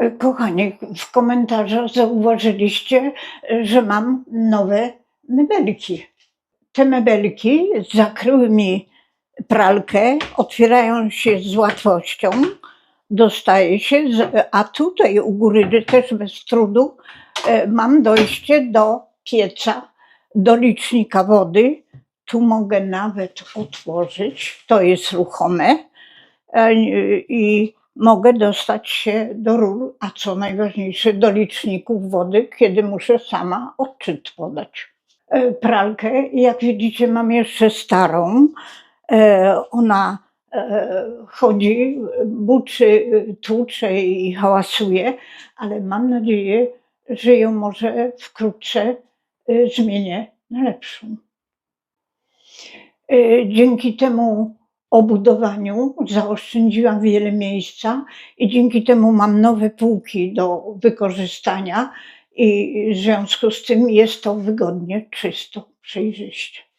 E, Kochani, w komentarzach zauważyliście, e, że mam nowe mebelki. Te mebelki zakryły mi pralkę, otwierają się z łatwością, dostaje się, a tutaj u góry też bez trudu e, mam dojście do pieca, do licznika wody. Tu mogę nawet otworzyć, to jest ruchome i mogę dostać się do rur, a co najważniejsze, do liczników wody, kiedy muszę sama odczyt podać. E, Pralkę, jak widzicie, mam jeszcze starą. E, Ona e, chodzi, buczy, tłucze i hałasuje, ale mam nadzieję, że ją może wkrótce zmienię na lepszą. Dzięki temu obudowaniu zaoszczędziłam wiele miejsca i dzięki temu mam nowe półki do wykorzystania i w związku z tym jest to wygodnie, czysto, przejrzyście.